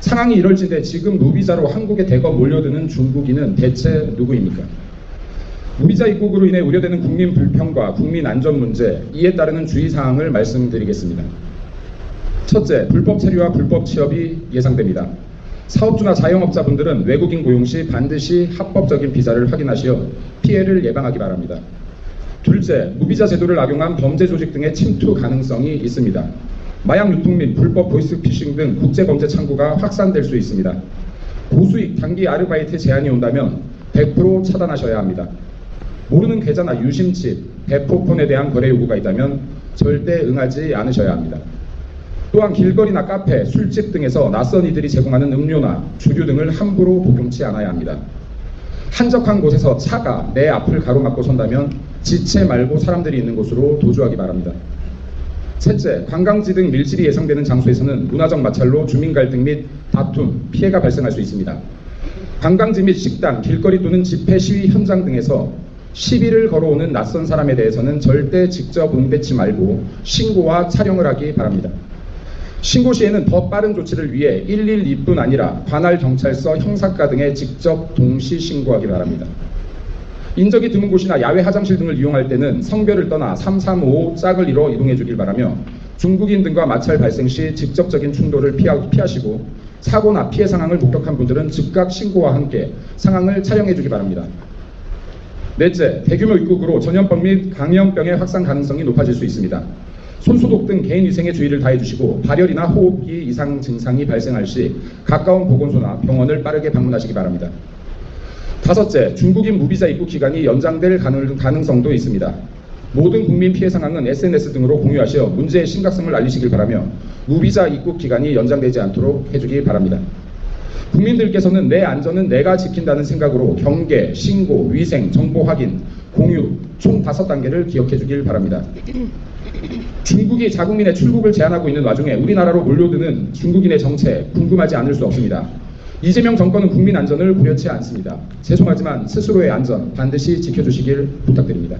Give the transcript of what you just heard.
상황이 이럴지대 지금 무비자로 한국에 대거 몰려드는 중국인은 대체 누구입니까? 무비자 입국으로 인해 우려되는 국민 불평과 국민 안전 문제, 이에 따르는 주의 사항을 말씀드리겠습니다. 첫째, 불법 체류와 불법 취업이 예상됩니다. 사업주나 자영업자분들은 외국인 고용 시 반드시 합법적인 비자를 확인하시어 피해를 예방하기 바랍니다. 둘째, 무비자 제도를 악용한 범죄 조직 등의 침투 가능성이 있습니다. 마약 유통 및 불법 보이스피싱 등 국제 범죄 창구가 확산될 수 있습니다. 고수익 단기 아르바이트 제한이 온다면 100% 차단하셔야 합니다. 모르는 계좌나 유심칩, 배포폰에 대한 거래 요구가 있다면 절대 응하지 않으셔야 합니다. 또한 길거리나 카페, 술집 등에서 낯선 이들이 제공하는 음료나 주류 등을 함부로 복용치 않아야 합니다. 한적한 곳에서 차가 내 앞을 가로막고 선다면 지체 말고 사람들이 있는 곳으로 도주하기 바랍니다. 셋째, 관광지 등 밀집이 예상되는 장소에서는 문화적 마찰로 주민 갈등 및 다툼, 피해가 발생할 수 있습니다. 관광지 및 식당, 길거리 또는 집회 시위 현장 등에서 시비를 걸어오는 낯선 사람에 대해서는 절대 직접 응대치 말고 신고와 촬영을 하기 바랍니다. 신고 시에는 더 빠른 조치를 위해 112뿐 아니라 관할 경찰서 형사과 등에 직접 동시 신고하기 바랍니다. 인적이 드문 곳이나 야외 화장실 등을 이용할 때는 성별을 떠나 335 짝을 이뤄 이동해 주길 바라며 중국인 등과 마찰 발생 시 직접적인 충돌을 피하, 피하시고 사고나 피해 상황을 목격한 분들은 즉각 신고와 함께 상황을 촬영해 주기 바랍니다. 넷째, 대규모 입국으로 전염병 및 감염병의 확산 가능성이 높아질 수 있습니다. 손 소독 등 개인 위생에 주의를 다해 주시고 발열이나 호흡기 이상 증상이 발생할 시 가까운 보건소나 병원을 빠르게 방문하시기 바랍니다. 다섯째, 중국인 무비자 입국 기간이 연장될 가능- 가능성도 있습니다. 모든 국민 피해 상황은 SNS 등으로 공유하시어 문제의 심각성을 알리시길 바라며 무비자 입국 기간이 연장되지 않도록 해주기 바랍니다. 국민들께서는 내 안전은 내가 지킨다는 생각으로 경계, 신고, 위생, 정보 확인, 공유 총 다섯 단계를 기억해 주길 바랍니다. 중국이 자국민의 출국을 제한하고 있는 와중에 우리나라로 몰려드는 중국인의 정체 궁금하지 않을 수 없습니다. 이재명 정권은 국민 안전을 고려치 않습니다. 죄송하지만 스스로의 안전 반드시 지켜주시길 부탁드립니다.